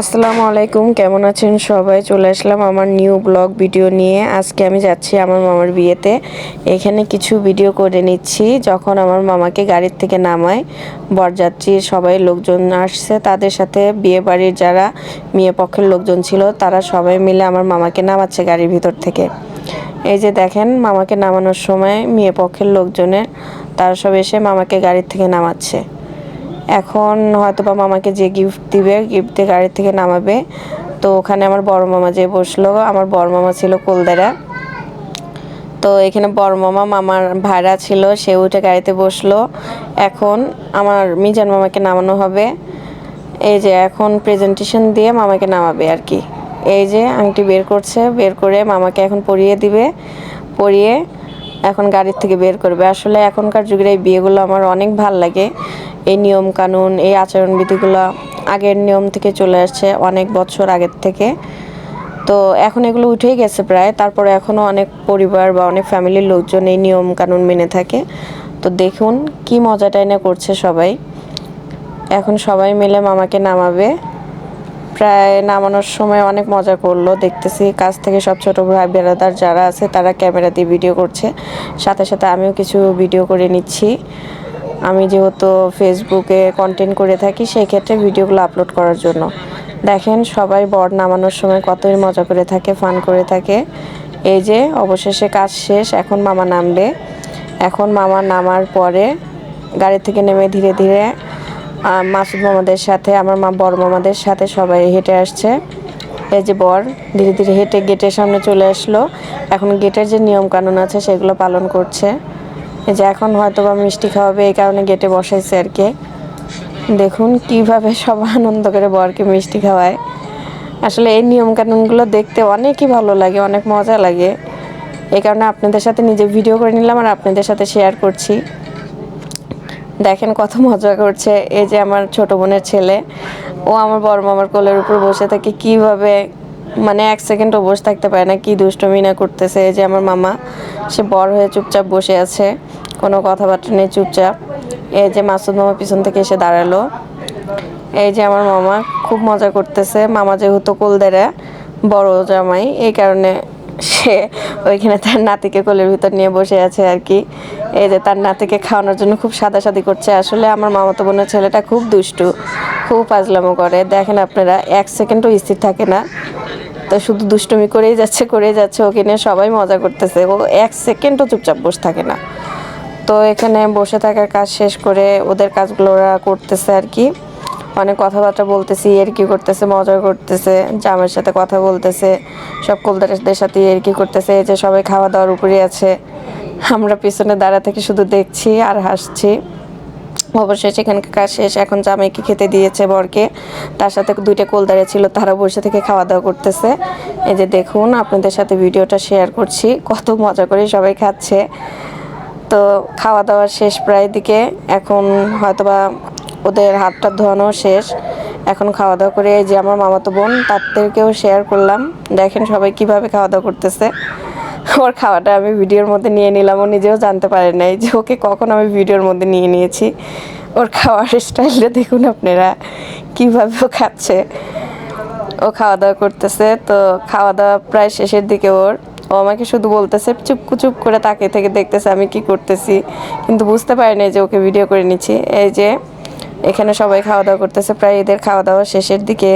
আসসালামু আলাইকুম, কেমন আছেন সবাই? চলে আসলাম আমার নিউ ব্লগ ভিডিও নিয়ে। আজকে আমি যাচ্ছি আমার মামার বিয়েতে। এখানে কিছু ভিডিও করে নিচ্ছি। যখন আমার মামাকে গাড়ির থেকে নামায়, বরযাত্রী সবাই লোকজন আসছে। তাদের সাথে বিয়ে বাড়ির যারা মেয়ে পক্ষের লোকজন ছিল, তারা সবাই মিলে আমার মামাকে নামাচ্ছে গাড়ির ভিতর থেকে। এই যে দেখেন, মামাকে নামানোর সময় মেয়ে পক্ষের লোকজনের, তারা সব এসে মামাকে গাড়ির থেকে নামাচ্ছে। এখন হয়তো বা মামাকে যে গিফট দিবে গিফট গাড়ি থেকে নামাবে। তো ওখানে আমার বড় মামা যে বসল, আমার বড় মামা ছিল কোলদারা। তো এখানে বড় মামা, মামার ভাড়া ছিল, সে উঠে গাড়িতে বসল। এখন আমার মিজান মামাকে নামানো হবে। এই যে এখন প্রেজেন্টেশন দিয়ে মামাকে নামাবে আর কি। এই যে আংটি বের করছে, বের করে মামাকে এখন পরিয়ে দিবে। পরিয়ে এখন গাড়ির থেকে বের করবে। আসলে এখনকার যুগের এই বিয়েগুলো আমার অনেক ভালো লাগে। এই নিয়ম কানুন, এই আচরণবিধিগুলো আগের নিয়ম থেকে চলে আসছে অনেক বছর আগের থেকে। তো এখন এগুলো উঠেই গেছে প্রায়। তারপরে এখনও অনেক পরিবার বা অনেক ফ্যামিলির লোকজন এই নিয়ম কানুন মেনে থাকে। তো দেখুন কি মজাটাই না করছে সবাই। এখন সবাই মিলে মামাকে নামাবে। প্রায় নামানোর সময় অনেক মজা করল। দেখতেছি কাছ থেকে সব ছোট ভাই বেড়াদার যারা আছে, তারা ক্যামেরা দিয়ে ভিডিও করছে। সাথে সাথে আমিও কিছু ভিডিও করে নিচ্ছি। আমি যেহেতু ফেসবুকে কন্টেন্ট করে থাকি সেই ক্ষেত্রে ভিডিওগুলো আপলোড করার জন্য। দেখেন, সবাই বর নামানোর সময় কতই মজা করে থাকে ফান করে থাকে। এই যে, অবশেষে কাজ শেষ, এখন মামা নামবে। এখন মামা নামার পরে গাড়ি থেকে নেমে ধীরে ধীরে মাসুদ মামাদের সাথে, আমার মা বড় মামাদের সাথে সবাই হেঁটে আসছে। এই যে বর, ধীরে ধীরে হেঁটে গেটের সামনে চলে আসলো। এখন গেটের যে নিয়ম কানুন আছে, সেগুলো পালন করছে। এই যে এখন হয়তো বা মিষ্টি খাওয়াবে, এই কারণে গেটে বসাইছে আর কি। দেখুন কীভাবে সব আনন্দ করে বরকে মিষ্টি খাওয়ায়। আসলে এই নিয়ম কানুনগুলো দেখতে অনেকই ভালো লাগে, অনেক মজা লাগে। এই কারণে আপনাদের সাথে নিজে ভিডিও করে নিলাম আর আপনাদের সাথে শেয়ার করছি। দেখেন কত মজা করছে। এই যে আমার ছোট বোনের ছেলে, ও আমার বড় মামার কোলের উপর বসে থাকে, কীভাবে মানে এক সেকেন্ডও বসে থাকতে পারে না, কি দুষ্টমি না করতেছে। এই যে আমার মামা, সে বড় হয়ে চুপচাপ বসে আছে, কোনো কথাবার্তা নেই, চুপচাপ। এই যে মাসুদ মামা পিছন থেকে এসে দাঁড়াল। এই যে আমার মামা, খুব মজা করতেছে। মামা যেহেতু কোলদেরা বড় জামাই, এই কারণে সে ওইখানে তার নাতিকে কোলের ভিতর নিয়ে বসে আছে আর কি। এই যে তার নাতিকে খাওয়ানোর জন্য খুব সাদাসাদি করছে। আসলে আমার মামাতো বোনের ছেলেটা খুব দুষ্টু, খুব পাজলামো করে। দেখেন আপনারা, এক সেকেন্ডও স্থির থাকে না। তো শুধু দুষ্টুমি করেই যাচ্ছে করেই যাচ্ছে। ওকে নিয়ে সবাই মজা করতেছে। ও এক সেকেন্ডও চুপচাপ বসে থাকে না। তো এখানে বসে থাকার কাজ শেষ করে ওদের কাজগুলো ওরা করতেছে আর কি। অনেক কথাবার্তা বলতেছি, এর কি করতেছে, মজা করতেছে জামের সাথে কথা বলতেছে, সব কলদারদের সাথে এর কি করতেছে, এই যে সবাই খাওয়া দাওয়ার উপরে আছে। আমরা পিছনে দাঁড়া থেকে শুধু দেখছি আর হাসছি। অবশ্যই সেখানকার কাজ শেষ, এখন জামাইকে খেতে দিয়েছে বরকে। তার সাথে দুইটা কোলদারে ছিল তারা বসে থেকে খাওয়া দাওয়া করতেছে। এই যে দেখুন, আপনাদের সাথে ভিডিওটা শেয়ার করছি, কত মজা করে সবাই খাচ্ছে। তো খাওয়া দাওয়া শেষ প্রায় দিকে, এখন হয়তোবা ওদের হাতটা ধোয়ানো শেষ। এখন খাওয়া দাওয়া করে যে আমার মামাতো বোন, তাদেরকেও শেয়ার করলাম। দেখেন সবাই কীভাবে খাওয়া দাওয়া করতেছে। ওর খাওয়াটা আমি ভিডিওর মধ্যে নিয়ে নিলাম, ও নিজেও জানতে পারে নাই যে ওকে কখন আমি ভিডিওর মধ্যে নিয়ে নিয়েছি। ওর খাওয়ার স্টাইলটা দেখুন আপনারা, কীভাবে ও খাচ্ছে। ও খাওয়া দাওয়া করতেছে, তো খাওয়া দাওয়া প্রায় শেষের দিকে ওর। ও আমাকে শুধু বলতেছে, চুপ চুপ করে তাকিয়ে থেকে দেখতেছে আমি কি করতেছি। কিন্তু বুঝতে পারিনি যে ওকে ভিডিও করে নিচ্ছি। এই যে এখানে সবাই খাওয়া দাওয়া করতেছে, প্রায় এদের খাওয়া দাওয়া শেষের দিকে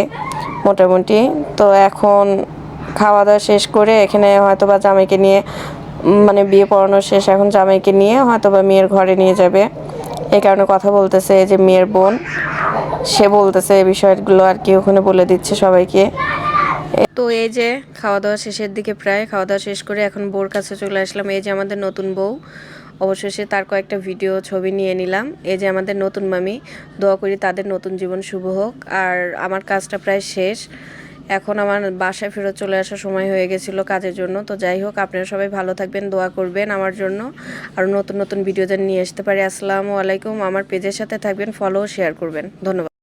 মোটামুটি। তো এখন খাওয়া দাওয়া শেষ করে এখানে হয়তো বা জামাইকে নিয়ে মানে বিয়ে পড়ানো শেষ, এখন জামাইকে নিয়ে হয়তো বা মেয়ের ঘরে নিয়ে যাবে। এই কারণে কথা বলতেছে যে মেয়ের বোন, সে বলতেছে এই বিষয়গুলো আর কি ওখানে বলে দিচ্ছে সবাইকে। তো এই যে খাওয়া দাওয়া শেষের দিকে প্রায় খাওয়া দাওয়া শেষ করে এখন বোর কাছে চলে আসলাম, এই যে আমাদের নতুন বউ। অবশেষে তার কয়েকটা ভিডিও, ছবি নিয়ে নিলাম। এই যে আমাদের নতুন মামি, দোয়া করি তাদের নতুন জীবন শুভ হোক। আর আমার কাজটা প্রায় শেষ। এখন আমার বাসায় ফেরত চলে আসার সময় হয়ে গেছিল কাজের জন্য। তো যাই হোক, আপনারা সবাই ভালো থাকবেন, দোয়া করবেন আমার জন্য। আর নতুন নতুন ভিডিও যেন নিয়ে আসতে পারি। আসসালামু আলাইকুম। আমার পেজের সাথে থাকবেন ফলো শেয়ার করবেন। ধন্যবাদ।